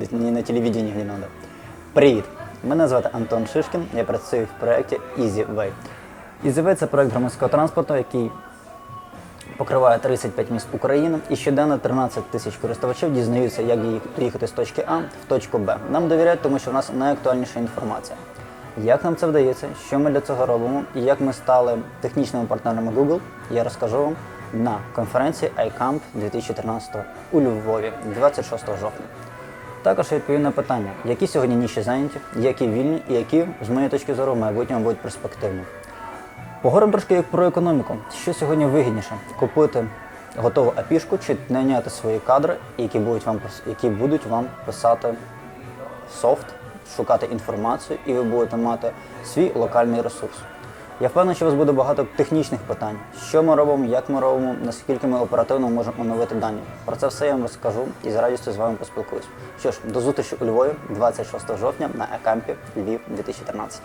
видеть, не на телевидении не надо. Привіт! Мене звати Антон Шишкін, я працюю в проєкті EasyWay. EasyWay – це проєкт громадського транспорту, який покриває 35 міст України і щоденно 13 тисяч користувачів дізнаються, як їх- доїхати з точки А в точку Б. Нам довіряють, тому що в нас найактуальніша інформація. Як нам це вдається, що ми для цього робимо і як ми стали технічними партнерами Google, я розкажу вам на конференції iCamp 2013 у Львові 26 жовтня. Також я відповім на питання, які сьогодні ніші зайняті, які вільні і які, з моєї точки зору, в майбутньому будуть перспективні. Поговоримо трошки про економіку. Що сьогодні вигідніше купити готову апішку чи найняти свої кадри, які будуть вам які будуть вам писати софт, шукати інформацію, і ви будете мати свій локальний ресурс. Я впевнений, що у вас буде багато технічних питань, що ми робимо, як ми робимо, наскільки ми оперативно можемо оновити дані. Про це все я вам розкажу і з радістю з вами поспілкуюсь. Що ж, до зустрічі у Львові 26 жовтня на Екампі Львів 2013.